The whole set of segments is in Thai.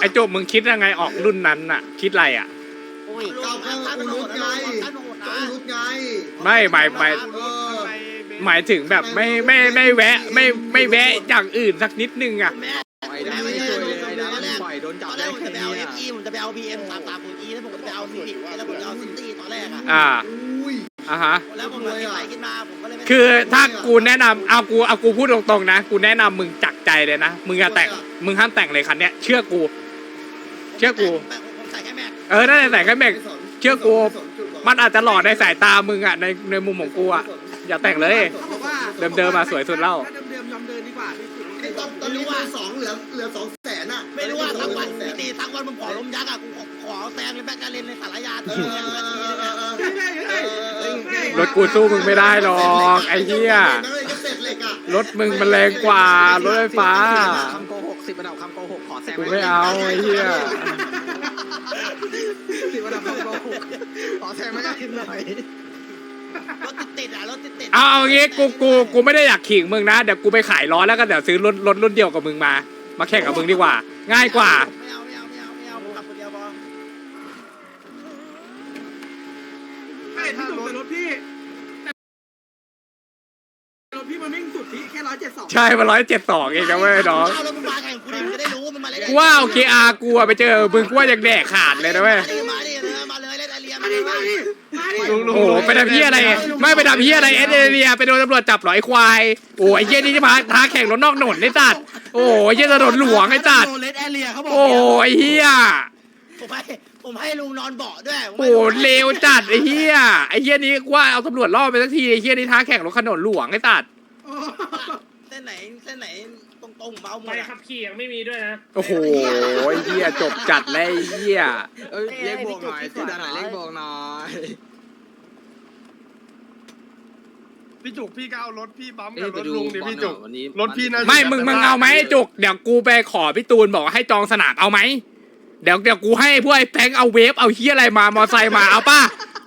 ไอ้โจมึงคิดยังไงออกรุ่นนั้นน่ะ คิดอะไรอะ โอ้ยเก้าเข้าอุรุตไงก็อุรุตไงไม่หมายหมายเออหมายถึงแบบไม่ไม่ไม่แวะ ไม่ไม่แวะอย่างอื่นสักนิดนึงอะแม่ไอ้ดำไม่ช่วยเลยไอ้ดำมันปล่อยโดนตจับอนแรได้กผมแค่จะไปนี้เอาเอฟจีผมจะไปเอาบีเอ็มสามสามศูนย์อีแล้วผมจะไปเอาซีวิกแล้วผมจะเอาซิตี้ตอนแรกอะอ่าอุ้ย อ่าฮะ แล้วผมมาคิดไปคิดมาผมก็เลยไม่คือถ้ากูแนะนำเอากูเอากูพูดตรงๆนะ กูแนะนำมึงจักใจเลยนะ มึงอย่าแต่งมึงห้ามแต่งเลยคันเนี้ยเชื่อกู เชื่อกู ผมใส่แค่แม็กเออนั่นแหละแต่งแค่แม็กไม่สนเชื่อกูไสนจุดหรกมันอาจจะหล่อในสายตามึงอะในในมุมของกูอะอย่าแต่งเลย เขาบอกว่าเดิมๆมาสวยสุดแล้ว ถ้าเดิมๆยอมเดินดีกว่าไอ้ตอนตอนนี้ว่าสองเหลือเหลือสองแสนอะไม่รู้ว่าตอทั้งวันเหลืพี่อตีทั้งวันมึงขอล้มยักษ์อะกูขอขอแซงเลยแบ็คการเล่นในสารยาเอทีอนึงเออเออเออใช่ใช่ใช่เออเออรถกูสู้มึงไม่ได้หรอกไอ้เหี้ยนั่นเลยก็เสร็จเหล็กอะรถมึงมันแรงกว่ารถไฟฟ้าคำโกหกสิบระดับคำโกหกขอแซงกูไม่เอาไอ้เหี้ยสิบระดับคำโกหกขอแซงไม่ได้หน่อยรถติดๆอะรถติดๆเอาเอางี้กูกูกูไม่ได้อยากขิงมึงนะเดี๋ยวกูไปขายล้อแล้วก็เดี๋ยวซื้อรถรถรุ่นเดียวกับมึงมา มาแข่งกับมึงดีกว่า ง่ายกว่า ใช่พี่จุกแต่รถพี่แต่รถพี่มันวิ่งสุดที่แค่ร้อยเจ็ดสองใช่มาร้อยเจ็ดสองเองนะเว้ยน้องเอาแล้วมึงมาแข่งกูดิมึงจะได้รู้มันมาเล่นกูว่าโอเคอาร์กูอะไปเจอมึงกูว่ายังแดกขาดเลยนะเว้ย มาดิมาดิเออมาเลยเล่นไอเลียมามาดิดิมามาดิดิมาดิโอ้โหไปทำเพี้ยอะไร ไม่ไปทำเพี้ยอะไรเอสเอเรียไปโดนตำรวจจับเหรอไอ้ควายโอ้ยไอ้เหี้ยนี่จะมาท้าแข่งรถนอกถนนไอ้สัตว์โอ้ยไอ้เหี้ยถนนหลวงไอ้สัตว์โดนเลดแอเรียเขาบอกโอ้ยไอ้เหี้ยผมให้ ผมให้ลุงนอนเบาะด้วยผมโอ้ให้โหลุงนอนเลวจัดไอ้เหี้ยไอ้เหี้ยนี้กูว่าเอาตำรวจล่อไปสักทีไอ้เหี้ยนี่ท้าแข่งรถถนนหลวงไอ้สัตว์เส้นไหนเส้นไหนตรงตรงๆเบาหมใบดอะขับขี่ยังไม่มีด้วยนะโอ้โหไอ้เหี้ยจบจัดเลยไอ้เหี้ยเอ้ยเรียกบวกหน่อยที่ด้านไหนเรียกบวกหน่อยพี่จุกพี่ก็เอารถพี่บัมเอ้กัยบไปรถดูลุงดิบอลพี่หน่จุอยกวันนี้รถพี่น่าจะ ไม่มึงมึงเอาไหมไอ้จุกเดี๋ยวกูไปขอพี่ตูนบอกว่าให้จองสนามเอาไหม เดี๋ยวเดี๋ยวกูให้พวกไอ้แฟงเอาเวฟเอาเหี้ยอะไรมามอไซค์มาเอาป้า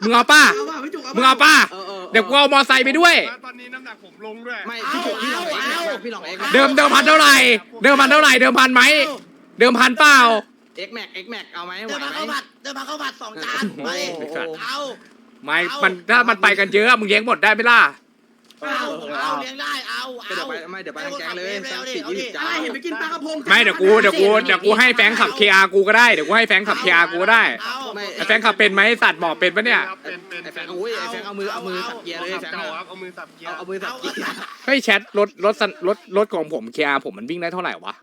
มึงเอาป้าเอาป่ะพี่จุกมึงเอาป้าเออเออเดี๋ยวกูเอามอไซค์ไปด้วย ตอนนี้น้ำหนักผมลงด้วย ไม่พี่จุกพี่หลอกเองพี่หลอกเองเดิมเดิมพันเท่าไหร่เดิมพันเท่าไหร่เดิมพันไหมเดิมพันเปล่า เอ็กแม็กเอ็กแม็กเอาไหมไหวเดินมาไหม เข้าผัดเดินมาเข้าผัดสองจานมาดิโอ้โห เอา ไม่มันถ้ามันไปกันเยอะมึงเลี้ยงหมดได้ไหมล่ะ เอาเอาเลี้ยงได้เอาก็เอาเดี๋ยวไปไม่เดี๋ยวไปทางแก๊งเลยสักสิบยี่สิบอะจาไรนเห็นไปกินปลากระพงไม่เดี๋ยวกูเดี๋ยวกูเดี๋ยวกูให้แฟงขับ KR กูก็ได้เดี๋ยวกูให้แฟงขับ KR กูก็ได้เอาไม่ไอ้แฟงขับเป็นไหมสัตว์หมอเป็นปะเนี่ยครับเป็นเป็นไอ้แฟงโอ้ยไอ้แฟงเอามือเอามือสับเกียร์เลยขับแฟงเก่าเอาครับเอามือสับเกียร์เอามือสับเกียร์เฮ้ยแชทรถรถสันรถรถของผม KR ผมมันวิ่งได้เท่าไหร่วะ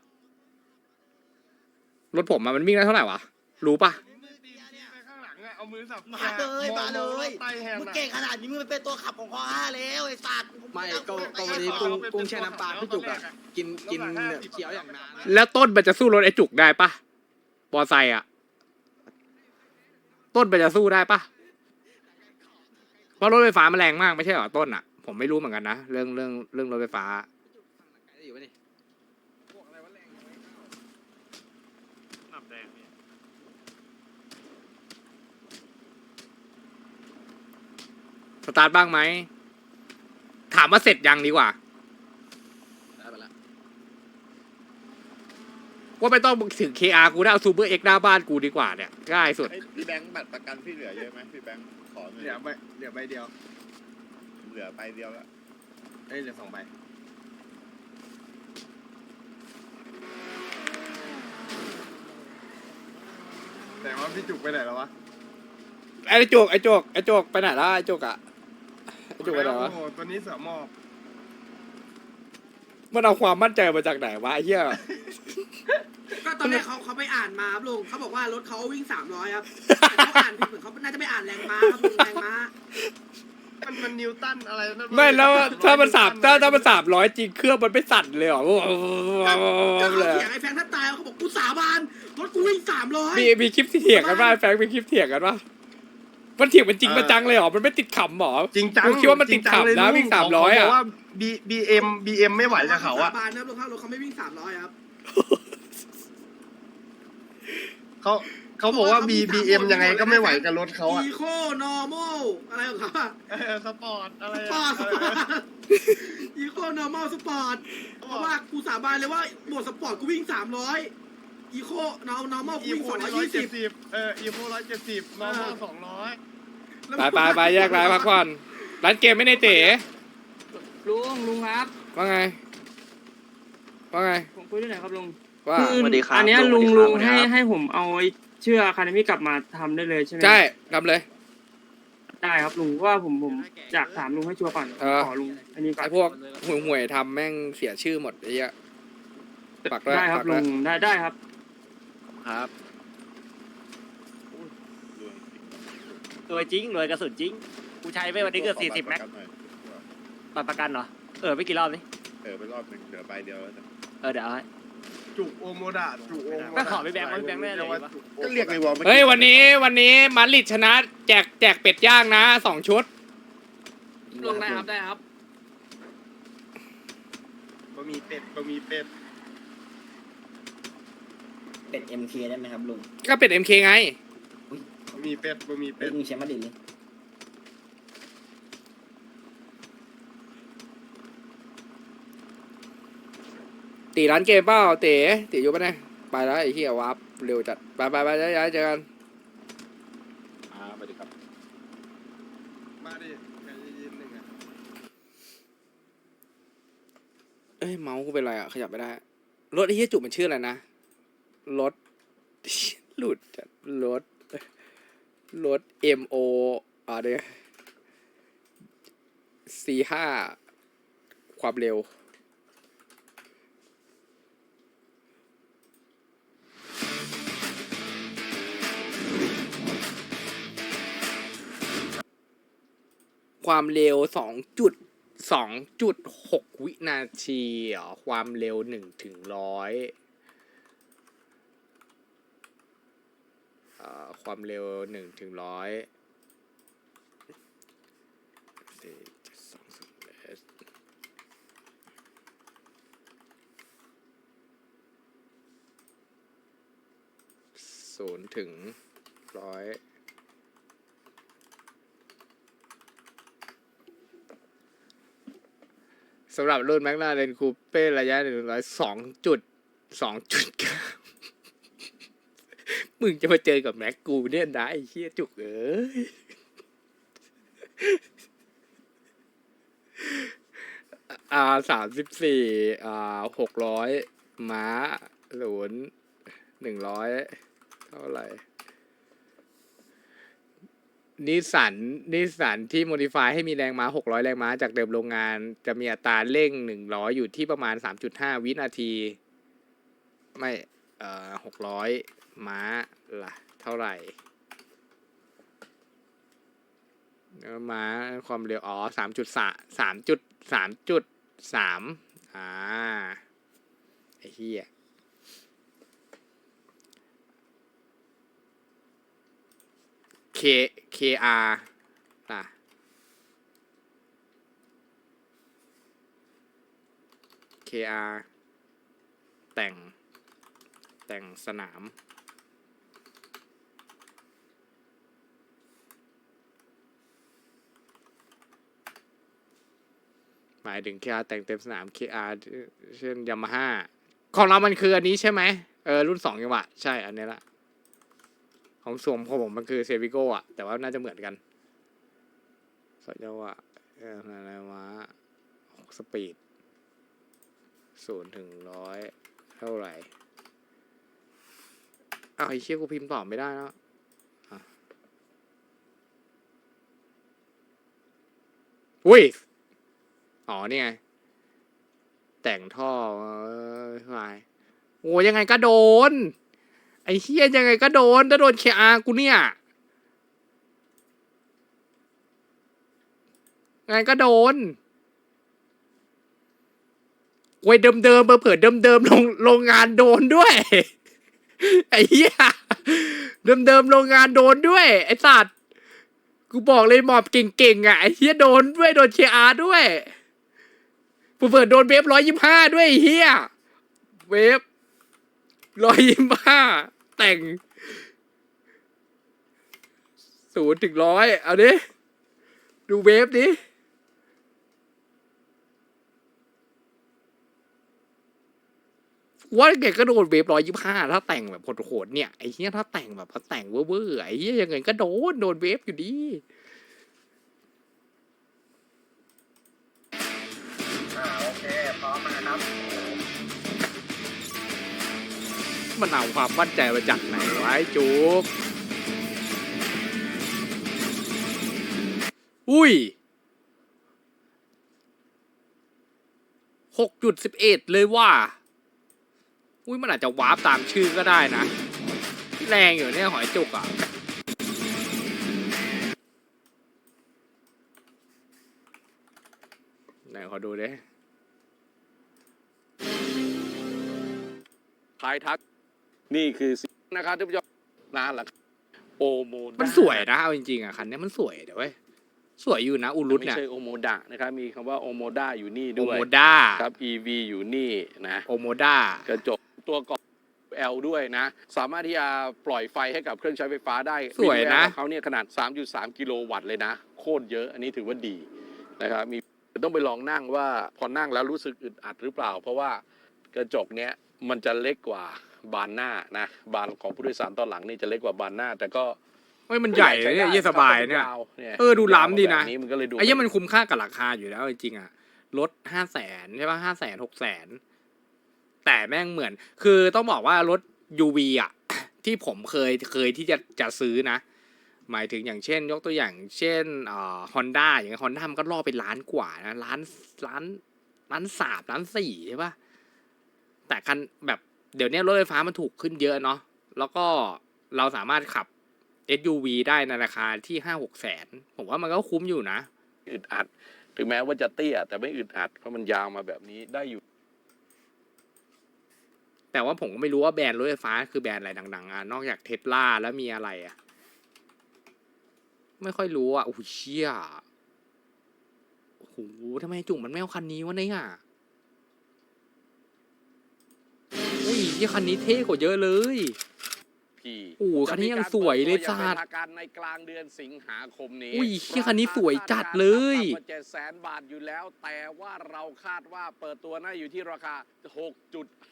รถผมอะมันวิ่งได้เท่าไหร่วะรู้ปะ ไปข้างหลังอะ เอามือสับมาเลยมาเลยไตแฮนมึงด์อะเก่งขนาดนี้มึงเป็นตัวขับของข้อห้าแล้วไอ้สัตว์ไม่ก็ก็วันนี้กุ้งกุ้งแช่น้ำปลาพี่จุกอะกินกินเคี้ยวอย่างนานแล้วต้นมันจะสู้รถไอ้จุกได้ปะบอไซค์อะต้นมันจะสู้ได้ปะเพราะรถไฟฟ้ามันแรงมากไม่ใช่เหรอต้นอะผมไม่รู้เหมือนกันนะเรื่องเรื่องเรื่องรถไฟฟ้า อยู่ปะนี่ สตาร์ทบ้างไหม ถามว่าเสร็จยังดีกว่า ได้ไปแล้วว่าไม่ต้องถึง KR กูได้เอาซูเปอร์เอ็กหน้าบ้านกูดีกว่าเนี่ยง่ายสุด ไอ้พี่แบงค์บัตรประกันพี่เหลือเยอะไหมพี่แบงค์ขอหน่อยเหลือใบเหลือใบเดียวเหลือไปเดียวแล้วเอ้ยเหลือสองใบแต่ว่าพี่จุกไปไหนแล้ววะไอ้โจกไอ้โจกไอ้โจกไปไหนล่ะไอ้โจกอะไอ้โจกไปไหนวะ โอ้โหตัวนี้เสือหมอบมันเอาความมั่นใจมาจากไหนวะไอ้เหี้ย ก็ตอนแรกเขาเขาไปอ่านมาครับลุงเขาบอกว่ารถเขาวิ่งสามร้อยครับแต่เขาอ่านผิดเหมือนเขาน่าจะไปอ่านแรงม้าครับลุงแรงม้ามันมันนิวตันอะไรนั่นไม่แล้วถ้ามันสามถ้าถ้ามันสามร้อยจริงเครื่องมันไม่สั่นเลยเหรอก็เขาเลยเถียงไอ้แฟนถ้าตายเขาบอกกูสาบานรถกูวิ่งสามร้อยมีมีคลิปที่เถียงกันป่ะไอ้แฟงมีคลิปเถียงกันป่ะ มันเถียงเป็นจริงเป็นจังเลยเหรอ มันไม่ติดขำเหรอจริงจังกูคิดว่ามันติดขับนะวิ่ง300อะเขาบอกว่า B B M B M ไม่ไหวกับเขาอะสาบานนะลุงครับรถเขาไม่วิ่งสามร้อยครับเขาเขาบอกว่า B B M ยังไงก็ไม่ไหวกับรถเขาอะอีโคนอร์มอลอะไรของเขาอะเออสปอร์ตอะไรสอะปอร์ตสปอร์ตอีโคนอร์มอลสปอร์ตเพราะว่ากูสาบานเลยว่าหมวดสปอร์ตกูวิ่งสามร้อยอีโคน้องน้องมออีวิ่งโคสองร้อยร้อยยี่เจ็สิดบสิบเอออีโคร้อยเจ็ดสิบนอร์มอลสองร้อย ไปไปไปแยกร้ายพักผ่อนร้านเกมไม่ได้เต๋ลุงลุงครับว่าไงว่าไงผมคุยด้วยหน่อยครับลุงว่าคือสวัสดีครับอันเนี้ยลุลุงงสวัลุสงดีครับให้ให้ผมเอาไอ้เชื่อคาเดมี่กลับมาทำได้เลยใช่ไหมใช่ทำเลย ได้ครับลุงเพราะว่าผมผมอยากถามลุงให้ชัวร์ก่อนเออ ขอลุงอันนี้ก่อนไอ้พวกห่วยห่วยๆทำแม่งเสียชื่อหมดไอ้เหี้ย ปักด้วยได้ครับปักด้ลุวยงได้ได้ครับ ครับ รวยรวยจริงรวยกระสุนจริง กูใช้ไปวันนี้เกือบสี่สิบแม็กขอบัตรประกันหน่อยบัตรประกันเหรอ เออไม่กี่รอบนี่เออไปรอบหนึ่งเหลือใบเดียวแล้วเออเดี๋ยวเอาให้ จุกโอโมดะจุกโอโมก็ดะขอไปแบงค์ไว้แบงค์แน่เลยวะก็เรียกในวอลเฮ้ยวันนี้วันนี้มาดริดชนะแจกแจกเป็ดย่างนะสองชุด ลงได้ครับได้ครับบะหมี่เป็ดบะหมี่เป็ดเป็น MK ได้ไหมครับลุงก็เป็ดเอ็มเคไงบะห มี่เป็ดบะหมี่เป็เป็นดลุงเชียร์มาดริดเลยตีร้านเกมเปล่าเต๋ตีอยู่ปะเนี่ยไปแล้วไอ้เหี้ยวับเร็วจัดไปไปไปย้ายๆเจอกันอ่าไปดีครับมาดิใจเย็นๆหนึ่งอะเอ้ยเมาส์กูเป็นไรอะขยับไม่ได้รถไอ้เหี้ยจุกมันชื่ออะไรนะรถหลุดจัดรถ รถ MO อ่าเดี๋ยว C5 ความเร็ว ความเร็วสองจุดสองจุดหกวินาที ความเร็วหนึ่งถึงร้อย ความเร็วหนึ่งถึงร้อยสี่เจ็ดสองศูนย์เอสศูนย์ถึงร้อยสำหรับรุ่นแม c นาเรนคูเป้ระยะหนึ่งร้อยสองจุดสองจุดเก้า มึงจะมาเจอกับแม็กกูเนี่ยนะไอ้เหี้ยจุกเอ้ยอ่าสามสิบสี่อ่าหกร้อยม้าศูนย์หนึ่งร้อยเท่าไหร่นิสันนิสสันที่โมดิฟายให้มีแรงม้า 600 แรงม้าจากเดิมโรงงาน จะมีอัตราเร่ง 100 อยู่ที่ประมาณ 3.5 วินาที ไม่ เอ่อ 600 ม้าละ่ะ เท่าไหร่แล้วม้าความเร็ว อ๋อสามจุดสามสามจุดสามจุดสามอ่า ไอ้เหี้ยเคเคอาร์ล่ะเคอาร์แต่ง แต่งสนามายถึง KR แต่งเต็มสนาม KR เช่นยามาฮ่าของเรามันคืออันนี้ใช่ไหมเออรุ่นสองจังหวะใช่อันนี้ละของสวมของผมมันคือเซฟิโกอะแต่ว่าน่าจะเหมือนกันสองจังหวะอะไรวะสปีดศูนย์ถึงร้อยเท่าไหร่อ้าวไอ้เชี่ยกูพิมพ์ตอบไม่ได้แล้วอะ อุ้ยอ๋อนี่ไงแต่งท่อเออไงโอ้ยังไงก็โดน ไอ้เฮียยังไงก็โดนถ้าโดนเคอากูเนี่ยยังไงก็โดนโวยเดิมเดิมๆเผื่อเดิมเดิมๆโรงโรงงานโดนด้วย ไอ้เหี้ยเดิมเดิมๆโรงงานโดนด้วย ไอ้สัตว์กูบอกเลยหมอบเก่งๆอะไอ้เหี้ยโดนด้วยโดนเคอาด้วย เผื่อๆโดนเวฟร้อยยี่ห้าด้วยเหี้ยเวฟร้อยยี่ห้าแต่งศูนย์ถึงร้อยเอาดิดูเวฟดิว่าเด็กก็โดนเวฟร้อยยี่ห้าถ้าแต่งแบบโหดๆเนี่ยไอ้เหี้ยถ้าแต่งแบบเขาแต่งเว่อร์ๆไอ้เหี้ยยังไงก็โดนโดนเวฟอยู่ดี มันเอาความมั่นใจมาจากไหนวะไอ้จุกอุ้ยหกจุดสิบเอ็ดเลยว่า อุ้ยมันอาจจะวาร์ปตามชื่อก็ได้นะ แรงอยู่เนี่ยหอยจุกอะไหนขอดูดิทายทัก นี่คือสิ่งนะครับท่านผู้ชมนานละโอโมดามันสวยนะเอาจริงๆอะคันเนี้ยมันสวยเดี๋ยวเว้ยสวยอยู่นะอุรุตไม่เนี่ยใช่โอโมดะนะครับ มีคำว่าโอโมดาอยู่นี่โอด้วยโมด้าครับ EV อยู่นี่นะ โอโมด้ากระจกตัวกรอบ L ด้วยนะ สามารถที่จะปล่อยไฟให้กับเครื่องใช้ไฟฟ้าได้สวยนะเขาเนี่ยขนาด 3.3 กิโลวัตต์เลยนะ โคตรเยอะอันนี้ถือว่าดีนะครับมีต้องไปลองนั่งว่าพอนั่งแล้วรู้สึกอึดอัดหรือเปล่า เพราะว่ากระจกเนี้ยมันจะเล็กกว่า บานหน้านะบานของผู้โดยสารตอนหลังนี่จะเล็กกว่าบานหน้า แต่ก็เฮ้ยมันใหญ่เลยเนี่ยเยี่ยสบายเนี่ยวเนี่ยเออดูล้ำดีนะแบบนี้มันก็เลยดูไอ้เยี่ยมันคุ้มค่ากับราคาอยู่แล้วจริงๆอะลดห้าแสนใช่ป่ะห้าแสนหกแสนแต่แม่งเหมือน คือต้องบอกว่ารถ UV อะ ที่ผมเคยเคยที่จะจะซื้อนะ หมายถึงอย่างเช่น ยกตัวอย่างเช่นเอ่อฮอนด้าอย่างเงี้ยฮอนด้ามันก็ล่อไปล้านกว่านะล้านล้านล้านสามล้านสี่ใช่ป่ะแต่คันแบบ เดี๋ยวนี้รถไฟฟ้ามันถูกขึ้นเยอะเนาะแล้วก็เราสามารถขับ SUV ได้ในราคาที่ห้าหกแสนผมว่ามันก็คุ้มอยู่นะ อึดอัด ถึงแม้ว่าจะเตี้ย แต่ไม่อึดอัด เพราะมันยาวมาแบบนี้ได้อยู่ แต่ว่าผมก็ไม่รู้ว่าแบรนด์รถไฟฟ้าคือแบรนด์อะไรดังๆอะนอกจากเทสลาแล้วมีอะไรอะ ไม่ค่อยรู้อะโอ้โหเชี่ยโอ้โหทำไมจุ่มมันไม่เอาคันนี้วะเนี่ย อุ้ยที่คันนี้เท่กว่าเยอะเลย พี่โอ้โหคันนี้ยังสวยเลยจะมีสัการตว์เปิดตัวอย่างเป็นทางการในกลางเดือนสิงหาคมนี้อุ้ยเชี่ยคันนี้สวยจัดเลย ราคาต่ำกว่าเจ็ดแสนบาทอยู่แล้ว แต่ว่าเราคาดว่าเปิดตัวน่าอยู่ที่ราคา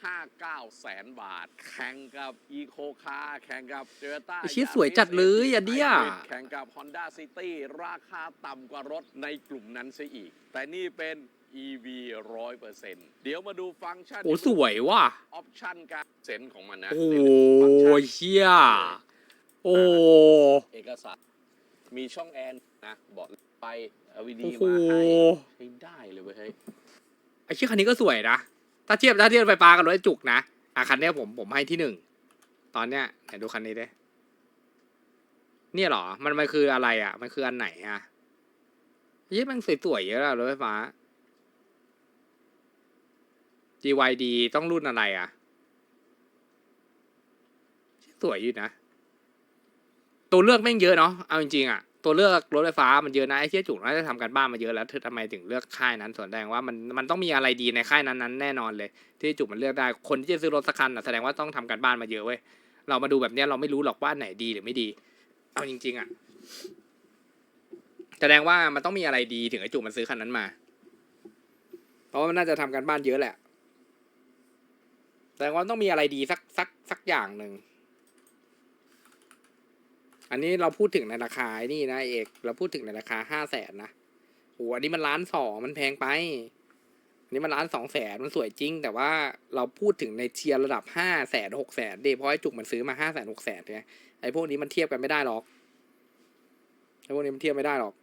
6.59 แสนบาท แข่งกับ e c o Car แข่งกับ Toyota ไอ้เชี่ยสวยจัดเลยอะเนี่ย แข่งกับ Honda City ราคาต่ำกว่ารถในกลุ่มนั้นซะอีก แต่นี่เป็น EV 100%เดี๋ยวมาดูฟังก์ชันโอ้สวยว่ะออปชั่นการเซ็นของมันนะโอ้นี่เป็นฟังก์ชันยเชี่ยโอ้เอกสารมีช่องแอนนะบอกไป LED โอ้โหมาให้ใช้ได้เลยเว้ยเฮ้ยไอ้เชี่ยคันนี้ก็สวยนะ ถ้าเทียบถ้าเทียบไฟฟ้ากับรถไอ้จุกนะอะคันเนี้ยผมผมให้ที่หนึ่งตอนเนี้ยไหนดูคันนี้ดิเนี่ยเหรอ มันมันคืออะไรอะ มันคืออันไหนอะยี่มันสวยๆเยอะอะรถไฟฟ้า GYD ต้องรุ่นอะไรอะ สวยอยู่นะ ตัวเลือกแม่งเยอะเนาะ เอาจริงๆอะ ตัวเลือกรถไฟฟ้ามันเยอะนะไอ้เชี่ยจุกน่าจะทำการบ้านมาเยอะแล้วเธอทำไมถึงเลือกค่ายนั้นส่วนแสดงว่ามันมันต้องมีอะไรดีในค่ายนั้นๆแน่นอนเลย ที่จุกมันเลือกได้ คนที่จะซื้อรถสักคันอะแสดงว่าต้องทำการบ้านมาเยอะเว้ย เรามาดูแบบเนี้ยเราไม่รู้หรอกว่าไหนดีหรือไม่ดี เอาจริง ๆ อะ แสดงว่ามันต้องมีอะไรดีถึงไอ้จุกมันซื้อคันนั้นมา เพราะว่ามันน่าจะทำการบ้านเยอะแหละ แสดงว่าต้องมีอะไรดีสักสักสักอย่างหนึ่ง อันนี้เราพูดถึงในราคานี่นะเอก เราพูดถึงในราคาห้าแสนนะโหอันนี้มันล้านสองมันแพงไป อันนี้มันล้านสองแสนมันสวยจริง แต่ว่าเราพูดถึงในเทียร์ระดับห้าแสนหกแสนเดเพราะไอ้จุกมันซื้อมาห้าแสนหกแสนไงไอ้พวกนี้มันเทียบกันไม่ได้หรอกไอ้พวกนี้มันเทียบไม่ได้หรอก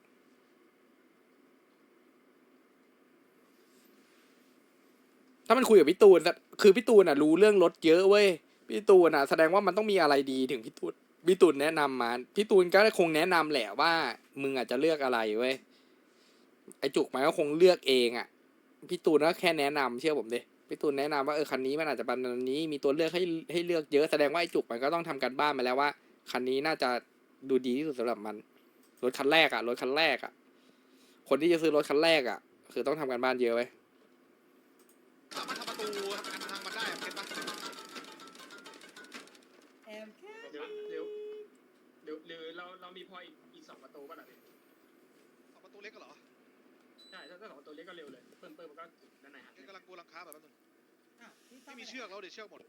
ถ้ามันคุยกับพี่ตูน คือพี่ตูนอะรู้เรื่องรถเยอะเว้ยพี่ตูนอะแสดงว่ามันต้องมีอะไรดีถึงพี่ตูนพี่ตูนแนะนำมาพี่ตูนก็คงแนะนำแหละว่า มึงอาจจะเลือกอะไรเว้ยไอจุกมันก็คงเลือกเองอะพี่ตูนก็แค่แนะนำเชื่อผมดิพี่ตูนแนะนำว่าเออคันนี้มันอาจจะเป็นอันนี้มีตัวเลือกให้ให้เลือกเยอะแสดงว่าไอจุกมันก็ต้องทำการบ้านมาแล้วว่า คันนี้น่าจะดูดีที่สุดสำหรับมันรถคันแรกอะรถคันแรกอะ คนที่จะซื้อรถคันแรกอะ คือต้องทำการบ้านเยอะไว้ พออีกอีกสองประตูป่ะล่ะพี่สองประตูเล็กก็เหรอใช่ถ้าถ้าสองประตูเล็กก็เร็วเลยเพิ่มเพิ่มมันก็นั่นแหละเก็ตกำลังกูรังค้าแบบนั้นงไม่มีเชือกแล้วเดี๋ยวเชือกหมด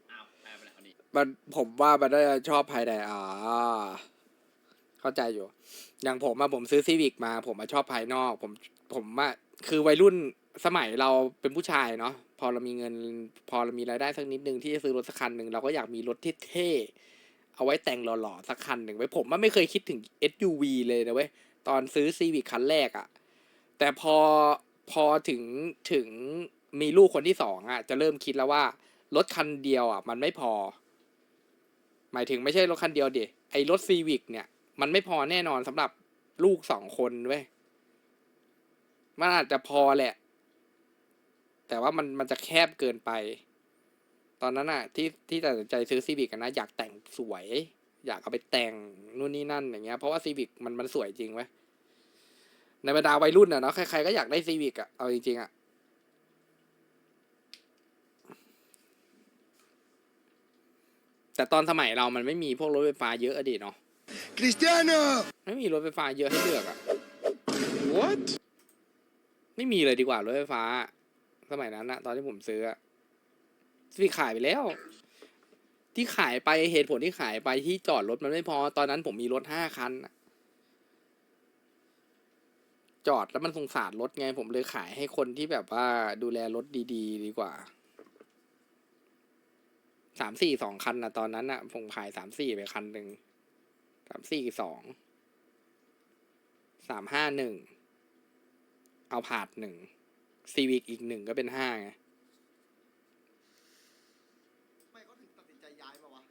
มันผมว่ามันน่าจะชอบภายในอ่าเข้าใจอยู่ อย่างผมอะผมซื้อซีวิกมา ผมมาชอบภายนอก ผมผมอะคือวัยรุ่นสมัยเราเป็นผู้ชายเนาะพอเรามีเงิน พอเรามีรายได้สักนิดนึงที่จะซื้อรถสักคันหนึ่งเราก็อยากมีรถเท่ๆ เอาไว้แต่งหล่อๆสักคันหนึ่งไว้ผมว่าไม่เคยคิดถึง SUV เลยนะเว้ย ตอนซื้อซีวิกคันแรกอะแต่พอพอถึงถึงมีลูกคนที่สองอะจะเริ่มคิดแล้วว่า รถคันเดียวอะ มันไม่พอ หมายถึงไม่ใช่รถคันเดียวดิไอ้รถซีวิกเนี่ย มันไม่พอแน่นอนสำหรับลูกสองคนเว้ยมันอาจจะพอแหละ แต่ว่ามันมันจะแคบเกินไป ตอนนั้นอะที่ที่ตัดสินใจซื้อซีวิกนะอยากแต่งสวย อยากเอาไปแต่งนู่นนี่นั่นอย่างเงี้ยเพราะว่าซีวิกมันมันสวยจริงเว้ยในบรรดาวัยรุ่นอะเนาะใครๆก็อยากได้ซีวิกอะเอาจริงๆอะแต่ตอนสมัยเรามันไม่มีพวกรถไฟฟ้าเยอะอะดิเนาะคริสเตียโนไม่มีรถไฟฟ้าเยอะให้เลือกอะ what ไม่มีเลยดีกว่ารถไฟฟ้า สมัยนั้นอะตอนที่ผมซื้ออะ ที่ขายไปแล้ว ที่ขายไปเหตุผลที่ขายไปที่จอดรถมันไม่พอ ตอนนั้นผมมีรถห้าคันจอดแล้วมันสงสารรถไง ผมเลยขายให้คนที่แบบว่าดูแลรถดี ๆดีกว่าสามสี่สองคันนะตอนนั้นอะผมขายสามสี่ไปคันหนึ่งสามสี่สองสามห้าหนึ่งเอาผาดหนึ่งซีวิกอีกหนึ่งก็เป็นห้าไง ไม่เขาถึงตัดสินใจย้ายมาวะ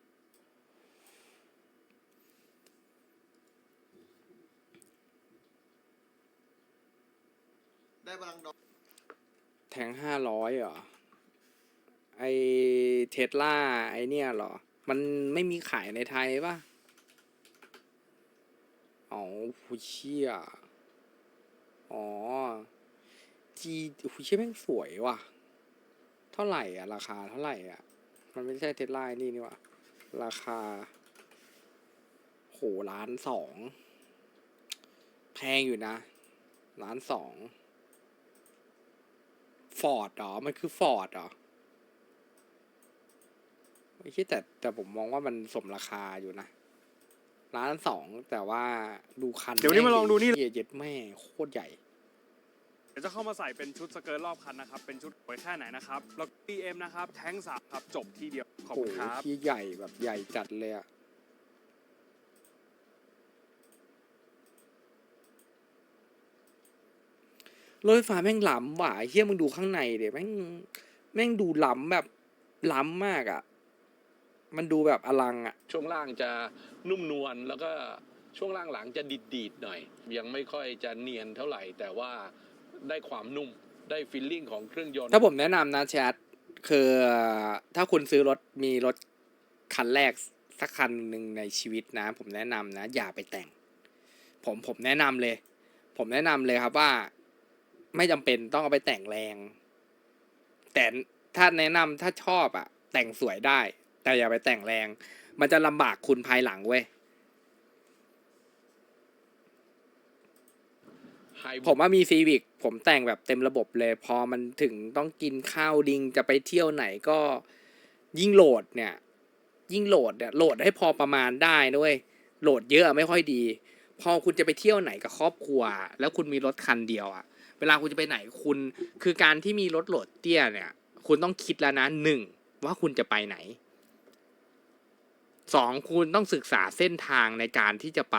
ได้บลังดอกแทงห้าร้อยเหรอ ไอเทสลาไอเนี่ยเหรอ มันไม่มีขายในไทยปะอ๋อหูเชี่ยอ๋อ จีหูเชี่ยแม่งสวยว่ะ เท่าไหร่อะ ราคาเท่าไหร่อะ มันไม่ใช่เทสลานี่นี่ว่าราคา โหล้านสอง แพงอยู่นะล้านสอง ฟอร์ดเหรอ มันคือฟอร์ดเหรอไม่ใช่แต่แต่ผมมองว่ามันสมราคาอยู่นะ ร้านสองแต่ว่าดูคันเดี๋ยววันนี้มาลองดูนี่เหี้ยเย็ดแม่โคตรใหญ่ เดี๋ยวจะเข้ามาใส่เป็นชุดสเกิร์ตรอบคันนะครับ เป็นชุดสวยแค่ไหนนะครับ แล้ว BM นะครับ แท้งสามครับ จบทีเดียว ขอบโอ้คุณโหครับ ที่ใหญ่แบบใหญ่จัดเลยอะ รถไฟฟ้าแม่งล้ำว่ะไอ้เฮียมึงดูข้างในเดี๋ยวแม่งแม่งดูล้ำแบบล้ำมากอะมันดูแบบอลังอะช่วงล่างจะนุ่มนวลแล้วก็ช่วงล่างหลังจะดีดดีดๆหน่อย ยังไม่ค่อยจะเนียนเท่าไหร่ แต่ว่าได้ความนุ่มได้ฟีลลิ่งของเครื่องยนต์ถ้าผมแนะนำนะแชทคือถ้าคุณซื้อรถมีรถคันแรกสักคันหนึ่งในชีวิตนะ ผมแนะนำนะ อย่าไปแต่ง ผมผมแนะนำเลย ผมแนะนำเลยครับว่า ไม่จำเป็นต้องเอาไปแต่งแรง แต่ถ้าแนะนำถ้าชอบอะแต่งสวยได้ แต่อย่าไปแต่งแรง มันจะลำบากคุณภายหลังเว้ยไฮผมว่ามีซีวิกผมแต่งแบบเต็มระบบเลย พอมันถึงต้องกินข้าวดิงจะไปเที่ยวไหนก็ยิ่งโหลดเนี่ย ยิ่งโหลดเนี่ยโหลดให้พอประมาณได้ด้วย โหลดเยอะไม่ค่อยดี พอคุณจะไปเที่ยวไหนกับครอบครัว แล้วคุณมีรถคันเดียวอะ เวลาคุณจะไปไหนคุณ คือการที่มีรถโหลดเตี้ยเนี่ย คุณต้องคิดแล้วนะหนึ่งว่าคุณจะไปไหนสองคุณต้องศึกษาเส้นทางในการที่จะไป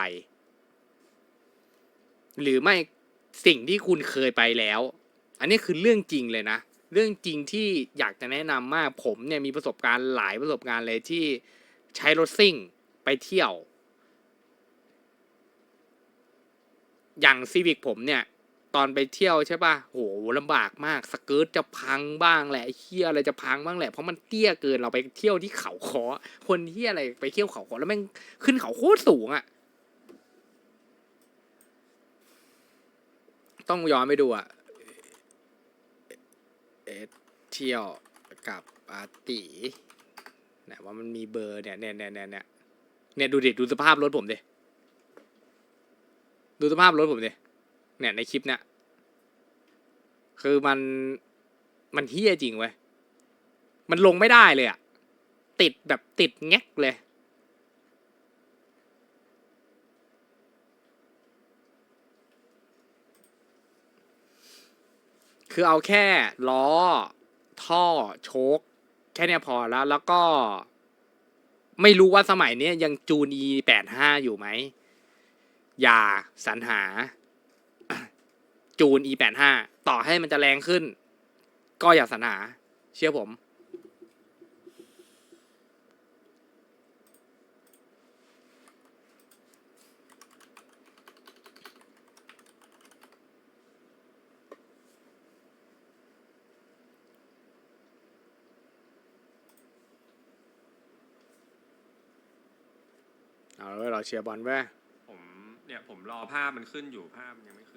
หรือไม่สิ่งที่คุณเคยไปแล้ว อันนี้คือเรื่องจริงเลยนะ เรื่องจริงที่อยากจะแนะนำมากผมเนี่ยมีประสบการณ์หลายประสบการณ์เลยที่ใช้รถซิ่งไปเที่ยว อย่างซีวิกผมเนี่ย ตอนไปเที่ยวใช่ป่ะโหลำบากมากสเกิร์ตจะพังบ้างแหละเฮียอะไรจะพังบ้างแหละเพราะมันเตี้ยเกินเราไปเที่ยวที่เขาคอคนเฮียอะไรไปเที่ยวเขาคอแล้วแม่งขึ้นเขาโคตรสูงอะ่ะต้องย้อนไปดูอะเอเที่ยวกับอาติไหนว่ามันมีเบอร์เนี่ยเนี่ยเนี่ยเนี่ยเนี่ยเนี่ยดูดิดูสภาพรถผมดิดูสภาพรถผมดิเนี่ยในคลิปเนี่ย คือมันมันเฮี้ยจริงเว้ย มันลงไม่ได้เลยอะติดแบบติดแงกเลย คือเอาแค่ล้อ ท่อ โชคแค่เนี้ยพอแล้ว แล้วก็ ไม่รู้ว่าสมัยเนี้ยยังจูน e แปดห้าอยู่ไหม อย่าสรรหา จูน e แปดห้า ต่อให้มันจะแรงขึ้น ก็อย่าสรรหาเชื่อผม เอาเลยเราเชียร์บอลไว้ย ผมเนี่ยผมรอภาพมันขึ้นอยู่ภาพมันยังไม่ขึ้น